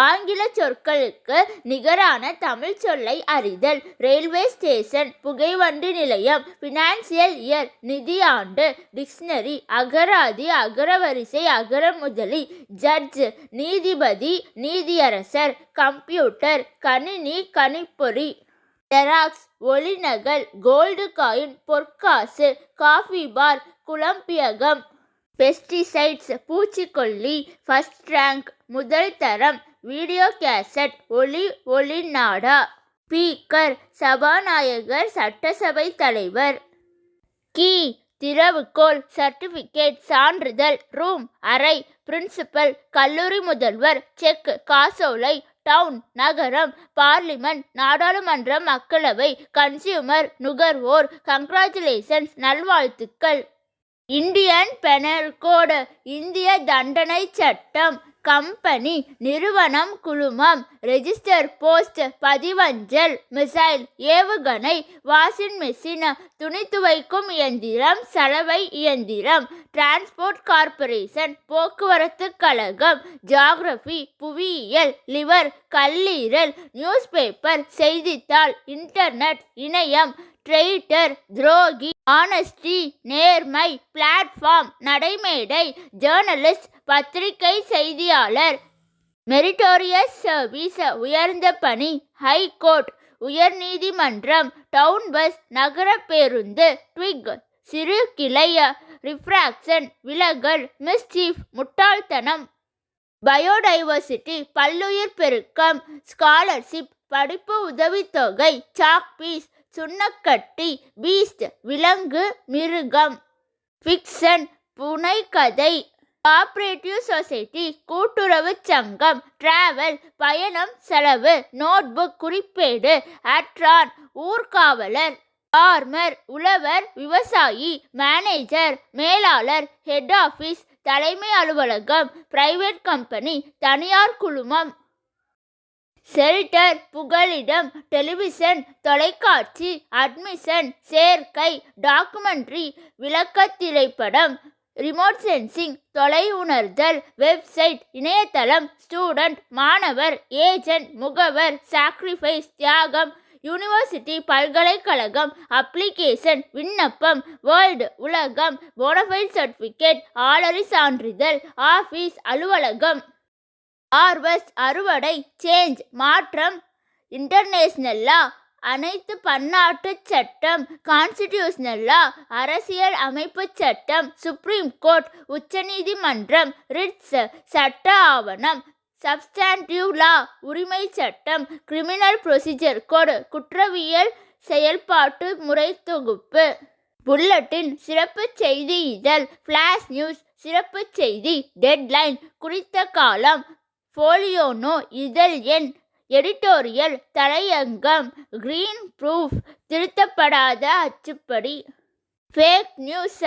ஆங்கில சொற்களுக்கு நிகரான தமிழ் சொல்லை அறிதல். ரயில்வே ஸ்டேஷன் புகைவண்டி நிலையம் ஃபினான்சியல் இயர் நிதியாண்டு டிக்ஷனரி அகராதி அகரவரிசை அகரமுதலி ஜட்ஜ் நீதிபதி நீதியரசர் கம்ப்யூட்டர் கணினி கணிப்பொறி ஜெராக்ஸ் ஒளிநகல் கோல்டு காயின் பொற்காசு காஃபி பார் குழம்பியகம் பெஸ்டிசைட்ஸ் பூச்சிக்கொல்லி ஃபஸ்ட் ரேங்க் முதல் தரம் வீடியோ கேசட் ஒளி ஒளி நாடா. ஸ்பீக்கர் சபாநாயகர் சட்டசபை தலைவர். கீ திறவுகோல் சர்டிஃபிகேட் சான்றிதழ் ரூம் அறை பிரின்சிபல் கல்லூரி முதல்வர் செக் காசோலை டவுன் நகரம் பார்லிமெண்ட் நாடாளுமன்ற மக்களவை கன்சியூமர் நுகர்வோர் கங்க்ராச்சுலேஷன்ஸ் நல்வாழ்த்துக்கள். இந்தியன் பெனல் கோடு இந்திய தண்டனை சட்டம். கம்பெனி நிறுவனம் குழுமம் ரெஜிஸ்டர் போஸ்ட் பதிவஞ்சல் மிசைல் ஏவுகணை வாஷிங் மெஷின் துணி துவைக்கும் இயந்திரம் சலவை இயந்திரம் டிரான்ஸ்போர்ட் கார்ப்பரேஷன் போக்குவரத்து கழகம் ஜாகிரபி புவியியல் லிவர் கல்லீரல் நியூஸ் பேப்பர் செய்தித்தாள் இன்டர்நெட் இணையம் ட்ரெய்டர் துரோகி ஆனஸ்டி நேர்மை பிளாட்ஃபார்ம் நடைமேடை ஜேர்னலிஸ்ட் பத்திரிகை செய்தியாளர். மெரிட்டோரியஸ் சர்வீஸ் உயர்ந்த பணி ஹைகோர்ட் உயர்நீதிமன்றம் டவுன் பஸ் நகர பேருந்து ட்விக் சிறு கிளைய ரிஃப்ராக்ஷன் விலகல் மிஸ்டீஃப் முட்டாள்தனம். பயோடைவர்சிட்டி பல்லுயிர் பெருக்கம் ஸ்காலர்ஷிப் படிப்பு உதவித்தொகை சாக் பீஸ் சுண்ணக்கட்டி பீஸ்ட் விலங்கு மிருகம். ஃபிக்ஷன் புனைக்கதை கோஆப்ரேட்டிவ் சொசைட்டி கூட்டுறவு சங்கம். டிராவல் பயணம் செலவு. நோட்புக் குறிப்பேடு. அட்ரான் ஊர்காவலர். ஃபார்மர் உழவர் விவசாயி. மேனேஜர் மேலாளர். ஹெட் ஆஃபீஸ் தலைமை அலுவலகம். பிரைவேட் கம்பெனி தனியார் குழுமம். செல்டர் புகலிடம் டெலிவிஷன் தொலைக்காட்சி அட்மிஷன் சேர்க்கை டாக்குமெண்ட்ரி விளக்கத் திரைப்படம் ரிமோட் சென்சிங் தொலை உணர்தல் வெப்சைட் இணையதளம் ஸ்டூடெண்ட் மாணவர் ஏஜென்ட் முகவர் சாக்ரிஃபைஸ் தியாகம் யூனிவர்சிட்டி பல்கலைக்கழகம் அப்ளிகேஷன் விண்ணப்பம் வேர்ல்டு உலகம் போனஃபைல் சர்டிஃபிகேட் ஆலரி சான்றிதழ் ஆஃபீஸ் அலுவலகம். ஹார்வெஸ்ட் அறுவடை சேஞ்ச் மாற்றம் இன்டர்நேஷ்னல் லா அனைத்து பன்னாட்டு சட்டம் கான்ஸ்டிடியூஷனல் லா அரசியல் அமைப்பு சட்டம் சுப்ரீம் கோர்ட் உச்சநீதிமன்றம் ரிட்ஸ் சட்ட ஆவணம் சப்ஸ்டாண்டிவ் லா உரிமை சட்டம் கிரிமினல் ப்ரொசீஜர் கோடு குற்றவியல் செயல்பாட்டு முறை தொகுப்பு. புல்லட்டின் சிறப்பு செய்தி இதழ் ஃப்ளாஷ் நியூஸ் சிறப்பு செய்தி டெட்லைன் குறித்த காலம் ஃபோலியோனோ இதழ் எண் எடிட்டோரியல் தலையங்கம் கிரீன் ப்ரூஃப் திருத்தப்படாத அச்சுப்படி. ஃபேக் நியூஸ்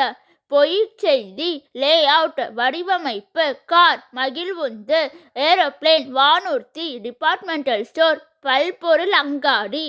பொய் செய்தி லே அவுட் வடிவமைப்பு கார் மகிழ்வுந்து ஏரோப்ளேன் வானூர்த்தி டிபார்ட்மெண்டல் ஸ்டோர் பல்பொருள் அங்காடி.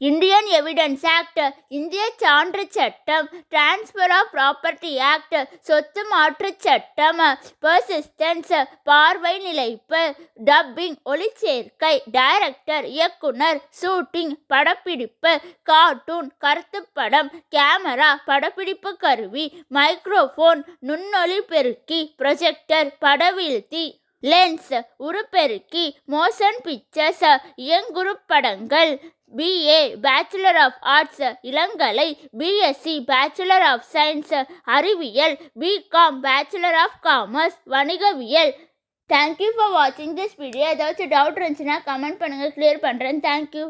இந்தியன் எவிடன்ஸ் ஆக்ட் இந்திய சான்று சட்டம் டிரான்ஸ்ஃபர் ஆஃப் ப்ராப்பர்ட்டி ஆக்ட் சொத்து மாற்று சட்டம் பர்சிஸ்டன்ஸ் பார்வை நிலைப்பு டப்பிங் ஒளிச்சேர்க்கை டைரக்டர் இயக்குனர் ஷூட்டிங் படப்பிடிப்பு கார்ட்டூன் கருத்துப்படம் கேமரா படப்பிடிப்பு கருவி மைக்ரோஃபோன் நுண்ணொலி பெருக்கி ப்ரொஜெக்டர் படவீழ்த்தி லென்ஸ் உருப்பெருக்கி மோஷன் பிக்சர்ஸ் இயங்குருப்படங்கள் பிஏ பேச்சுலர் ஆஃப் ஆர்ட்ஸ் இளங்கலை பிஎஸ்சி பேச்சுலர் ஆஃப் சயின்ஸ் அறிவியல் பிகாம் பேச்சுலர் ஆஃப் காமர்ஸ் வணிகவியல். தேங்க்யூ ஃபார் வாட்சிங் திஸ் வீடியோ ஏதாச்சும் டவுட் இருந்துச்சுன்னா கமெண்ட் பண்ணுங்கள் க்ளியர் பண்ணுறேன் தேங்க்யூ